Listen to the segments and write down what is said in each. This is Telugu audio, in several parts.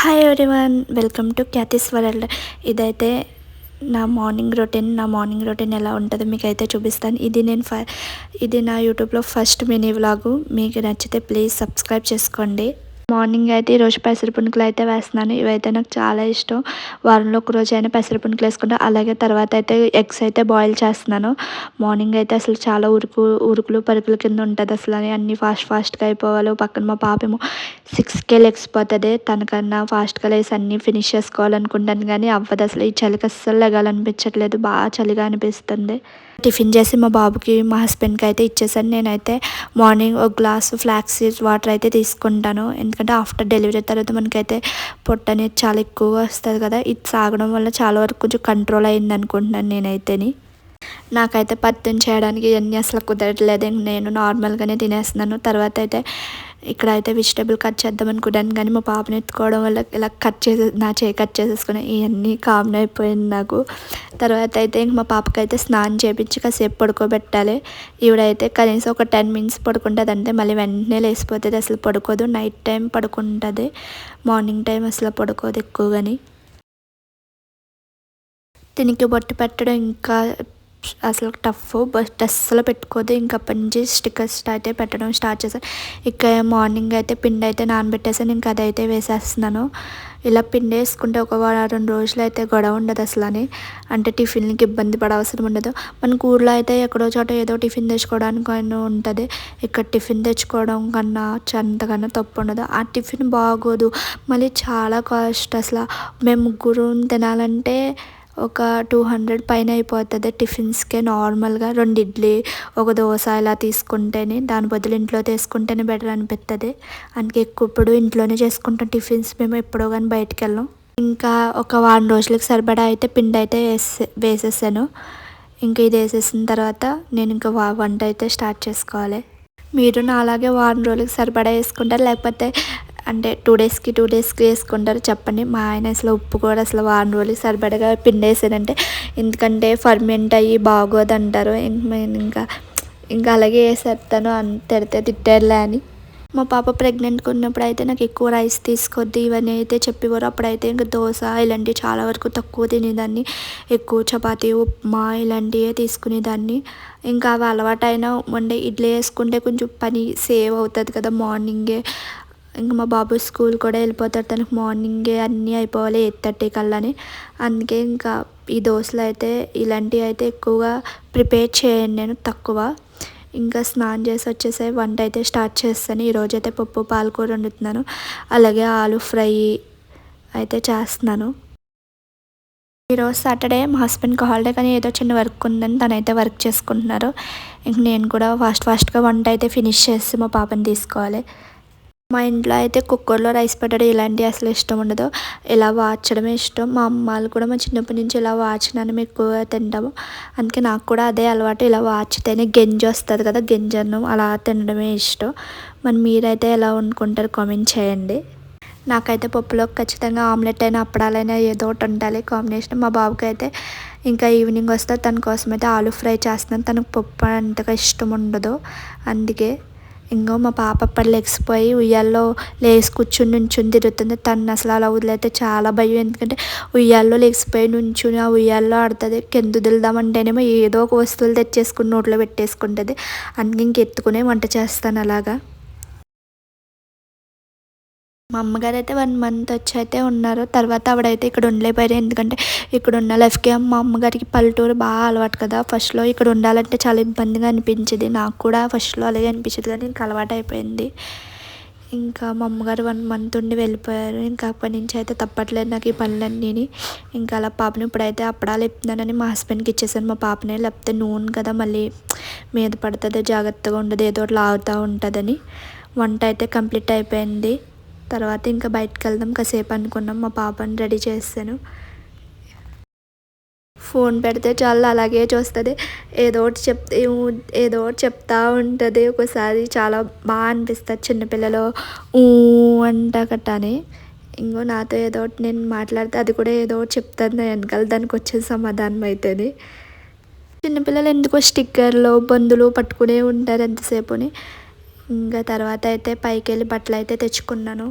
Hi everyone welcome to Khyathi's world ఇదైతే నా మార్నింగ్ రొటీన్ నా మార్నింగ్ రొటీన్ ఎలా ఉంటుందో మీకు అయితే చూపిస్తాను. ఇది నేను ఫ ఇది నా యూట్యూబ్లో ఫస్ట్ మినీ వ్లాగు మీకు నచ్చితే ప్లీజ్ సబ్స్క్రైబ్ చేసుకోండి. మార్నింగ్ అయితే ఈరోజు పెసరపునుకులు అయితే వేస్తున్నాను. ఇవైతే నాకు చాలా ఇష్టం. వారంలో ఒక రోజు అయినా పెసర పునుకులు వేసుకుంటా అలాగే తర్వాత అయితే ఎగ్స్ అయితే బాయిల్ చేస్తున్నాను. మార్నింగ్ అయితే అసలు చాలా ఉరుకు ఉరుకులు పరుకుల కింద ఉంటుంది అసలు అని అన్నీ ఫాస్ట్ ఫాస్ట్గా అయిపోవాలి. పక్కన మా పాప ఏమో సిక్స్కే లెగ్సిపోతుంది తనకన్నా ఫాస్ట్గా లేసి అన్నీ ఫినిష్ చేసుకోవాలనుకుంటాను కానీ అవ్వదు అసలు. ఈ చలికి అస్సలు లెగాలనిపించట్లేదు. బాగా చలిగా అనిపిస్తుంది. టిఫిన్ చేసి మా బాబుకి మా హస్బెండ్కి అయితే ఇచ్చేసాను. నేనైతే మార్నింగ్ ఒక గ్లాసు ఫ్లాక్స్ వాటర్ అయితే తీసుకుంటాను. ఎందుకంటే ఆఫ్టర్ డెలివరీ తర్వాత మనకైతే పొట్ట అనేది చాలా ఎక్కువగా వస్తుంది కదా ఇది సాగడం వల్ల చాలా వరకు కొంచెం కంట్రోల్ అయింది అనుకుంటున్నాను నేనైతేని. నాకైతే పత్యం చేయడానికి ఇవన్నీ అసలు కుదరట్లేదు. నేను నార్మల్గానే తినేస్తున్నాను. తర్వాత అయితే ఇక్కడ అయితే వెజిటేబుల్ కట్ చేద్దాం అనుకుంటాను కానీ మా పాపని ఎత్తుకోవడం వల్ల ఇలా కట్ చేసే నా చేయి కట్ చేసేసుకుని ఇవన్నీ కామన్ అయిపోయింది నాకు. తర్వాత అయితే ఇంక మా పాపకి అయితే స్నానం చేయించి కాసేపు పడుకోబెట్టాలి. ఈవిడైతే కనీసం ఒక టెన్ మినిట్స్ పడుకుంటుంది అంటే మళ్ళీ వెంటనే లేచిపోతుంది. అసలు పడుకోదు. నైట్ టైం పడుకుంటుంది. మార్నింగ్ టైం అసలు పడుకోదు ఎక్కువగాని. దీనికి బొట్టు పెట్టడం ఇంకా అసలు టఫ్ బట్ అస్సలు పెట్టుకోదు. ఇంకా అప్పటి నుంచి స్టిక్కర్స్ అయితే పెట్టడం స్టార్ట్ చేశాను. ఇక మార్నింగ్ అయితే పిండి అయితే నానబెట్టేసాను ఇంకా అదైతే వేసేస్తున్నాను. ఇలా పిండి వేసుకుంటే ఒక వారం రోజులు అయితే గొడవ ఉండదు అసలు అని అంటే టిఫిన్కి ఇబ్బంది పడవసరం ఉండదు. మన ఊర్లో అయితే ఎక్కడో చోట ఏదో టిఫిన్ తెచ్చుకోవడానికి ఉంటుంది. ఇక్కడ టిఫిన్ తెచ్చుకోవడం కన్నా అంతకన్నా తప్పు ఉండదు. ఆ టిఫిన్ బాగోదు. మళ్ళీ చాలా కాస్ట్ అసలు. మేము ముగ్గురు తినాలంటే ఒక టూ హండ్రెడ్ పైన అయిపోతుంది టిఫిన్స్కే నార్మల్గా రెండు ఇడ్లీ ఒక దోశ ఇలా తీసుకుంటేనే దాని బదులు ఇంట్లో తీసుకుంటేనే బెటర్ అనిపిస్తుంది అందుకే ఎక్కువ ఇప్పుడు ఇంట్లోనే చేసుకుంటాం టిఫిన్స్ మేము ఎప్పుడో కానీ బయటికి వెళ్ళాం ఇంకా ఒక వారం రోజులకు సరిపడా అయితే పిండి అయితే వేసే వేసేసాను. ఇంకా ఇది వేసేసిన తర్వాత నేను ఇంకా వంట అయితే స్టార్ట్ చేసుకోవాలి. మీరు నా అలాగే వారం రోజులకు సరిపడా వేసుకుంటారు? లేకపోతే అంటే టూ డేస్కి టూ డేస్కి వేసుకుంటారు చెప్పండి. మా ఆయన అసలు ఉప్పు కూడా అసలు వారం రోజులకి సరిపడగా పిండి వేసానంటే ఎందుకంటే ఫర్మెంట్ అయ్యి బాగోదు అంటారు ఇంకా ఇంకా అలాగే వేసేస్తాను తిడితే తిట్టారులే అని. మా పాప ప్రెగ్నెంట్గా ఉన్నప్పుడు అయితే నాకు ఎక్కువ రైస్ తీసుకోద్ది ఇవన్నీ అయితే చెప్పేవారు. అప్పుడైతే ఇంకా దోశ ఇలాంటివి చాలా వరకు తక్కువ తినేదాన్ని. ఎక్కువ చపాతీ ఉప్మా ఇలాంటివే తీసుకునేదాన్ని. ఇంకా అవి అలవాటైనా వండే ఇడ్లీ వేసుకుంటే కొంచెం పని సేవ్ అవుతుంది కదా మార్నింగే. ఇంకా మా బాబు స్కూల్ కూడా వెళ్ళిపోతాడు. తనకు మార్నింగే అన్నీ అయిపోవాలి ఎయిట్ థర్టీ కల్లాని. అందుకే ఇంకా ఈ దోశలు అయితే ఇలాంటివి అయితే ఎక్కువగా ప్రిపేర్ చేయను నేను తక్కువ. ఇంకా స్నానం చేసి వచ్చేసే వంట అయితే స్టార్ట్ చేస్తాను. ఈరోజు అయితే పప్పు పాలకూర వండుతున్నాను. అలాగే ఆలు ఫ్రై అయితే చేస్తున్నాను. ఈరోజు సాటర్డే మా హస్బెండ్కి హాలిడే కానీ ఏదో చిన్న వర్క్ ఉందని తనైతే వర్క్ చేసుకుంటున్నారు. ఇంక నేను కూడా ఫాస్ట్ ఫాస్ట్గా వంట అయితే ఫినిష్ చేసి మా పాపని తీసుకోవాలి. మా ఇంట్లో అయితే కుక్కర్లో రైస్ పెట్టడం ఇలాంటివి అసలు ఇష్టం ఉండదు. ఇలా వాచడమే ఇష్టం. మా అమ్మాలు కూడా మా చిన్నప్పటి నుంచి ఇలా వాచినాన్ని ఎక్కువగా తింటాము. అందుకే నాకు కూడా అదే అలవాటు. ఇలా వాచితేనే గెంజి వస్తుంది కదా గెంజన్నం అలా తినడమే ఇష్టం. మరి మీరైతే ఎలా వండుకుంటారు కామెంట్ చేయండి. నాకైతే పప్పులో ఖచ్చితంగా ఆమ్లెట్ అయినా అప్పడాలైనా ఏదో ఒకటి ఉండాలి కాంబినేషన్. మా బాబుకి అయితే ఇంకా ఈవినింగ్ వస్తే తన కోసం అయితే ఆలు ఫ్రై చేస్తున్నాను. తనకు పప్పు అంతగా ఇష్టం ఉండదు. అందుకే ఇంకో మా పాప అప్పటి లెగ్సిపోయి ఉయ్యాల్లో లేచి కూర్చుని నుంచుని తిరుగుతుంది. తను అసలు అలా వదిలేస్తే చాలా భయం. ఎందుకంటే ఉయ్యాల్లో లేచిపోయి నుంచుని ఆ ఉయ్యాల్లో ఆడుతుంది. కింద వదులుదామంటేనేమో ఏదో ఒక వస్తువులు తెచ్చేసుకుని నోట్లో పెట్టేసుకుంటుంది. అందుకే ఇంక ఎత్తుకునే వంట చేస్తాను అలాగా. మా అమ్మగారు అయితే వన్ మంత్ వచ్చి అయితే ఉన్నారు. తర్వాత ఆవిడైతే ఇక్కడ ఉండలేకపోయారు. ఎందుకంటే ఇక్కడ ఉన్న లైఫ్కి మా అమ్మగారికి పల్లెటూరు బాగా అలవాటు కదా. ఫస్ట్లో ఇక్కడ ఉండాలంటే చాలా ఇబ్బందిగా అనిపించేది. నాకు కూడా ఫస్ట్లో అలాగే అనిపించేది కానీ ఇంకా అలవాటు అయిపోయింది. ఇంకా మా అమ్మగారు వన్ మంత్ ఉండి వెళ్ళిపోయారు. ఇంకా అప్పటి నుంచి అయితే తప్పట్లేదు నాకు ఈ పనులన్నీ ఇంకా అలా పాపని ఇప్పుడైతే అప్పడాలు ఇప్పుతున్నానని మా హస్బెండ్కి ఇచ్చేసాను. మా పాపనే లేకపోతే నూనె కదా మళ్ళీ మీద పడుతుంది జాగ్రత్తగా ఉండదు ఏదో లాగుతూ ఉంటుందని. వంట అయితే కంప్లీట్ అయిపోయింది. తర్వాత ఇంకా బయటకు వెళ్దాం కాసేపు అనుకున్నాం. మా పాపని రెడీ చేస్తాను. ఫోన్ పెడితే చాలా అలాగే చూస్తుంది. ఏదో ఒకటి చెప్తే ఏదో ఒకటి చెప్తా ఉంటుంది. ఒకసారి చాలా బాగా అనిపిస్తుంది. చిన్నపిల్లలు ఊ అంట కట్టని ఇంకో నాతో ఏదో ఒకటి నేను మాట్లాడితే అది కూడా ఏదో ఒకటి చెప్తాను. వెనకాల దానికి వచ్చే సమాధానం అవుతుంది చిన్నపిల్లలు ఎందుకో స్టిక్కర్లు బందులు పట్టుకునే ఉంటారు ఎంతసేపుని ఇంకా తర్వాత అయితే పైకి వెళ్ళి బట్టలు అయితే తెచ్చుకున్నాను.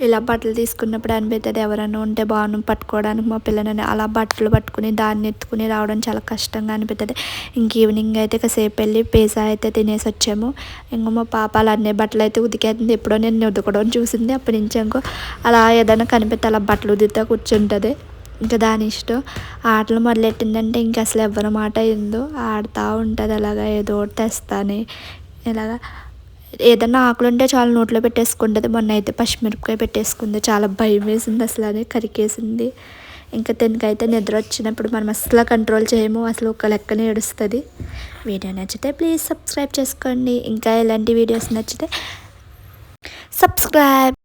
ఇలా బట్టలు తీసుకున్నప్పుడు అనిపిస్తుంది ఎవరైనా ఉంటే బాగుండు పట్టుకోవడానికి మా పిల్లలని అలా బట్టలు పట్టుకుని దాన్ని ఎత్తుకుని రావడం చాలా కష్టంగా అనిపిస్తుంది ఇంక ఈవినింగ్ అయితే కాసేపు వెళ్ళి పిజ్జా అయితే తినేసి వచ్చాము. ఇంకో మా పాప అలా అన్ని బట్టలు అయితే ఉతికేస్తుంది ఎప్పుడో నేను ఉతకడం చూసింది. అప్పటి నుంచి ఇంకో అలా ఏదైనా కనిపిస్తే అలా బట్టలు ఉదితే కూర్చుంటుంది. ఇంకా దాని ఇష్టం. ఆటలు మొదలెట్టిందంటే ఇంక అసలు ఎవరి మాట ఏందో ఆడుతూ ఉంటుంది అలాగా ఏదో ఒకటి తెస్తానే. ఇలాగా ఏదన్నా ఆకులు ఉంటే చాలా నోట్లో పెట్టేసుకుంటుంది. మొన్న అయితే పచ్చిమిరపకాయ పెట్టేసుకుంది. చాలా భయం వేసింది అసలు అది కరికేసింది. ఇంకా తినకైతే నిద్ర వచ్చినప్పుడు మనం అసలు కంట్రోల్ చేయము. అసలు ఒక లెక్కనే ఏడుస్తుంది. వీడియో నచ్చితే ప్లీజ్ సబ్స్క్రైబ్ చేసుకోండి. ఇంకా ఎలాంటి వీడియోస్ నచ్చితే సబ్స్క్రైబ్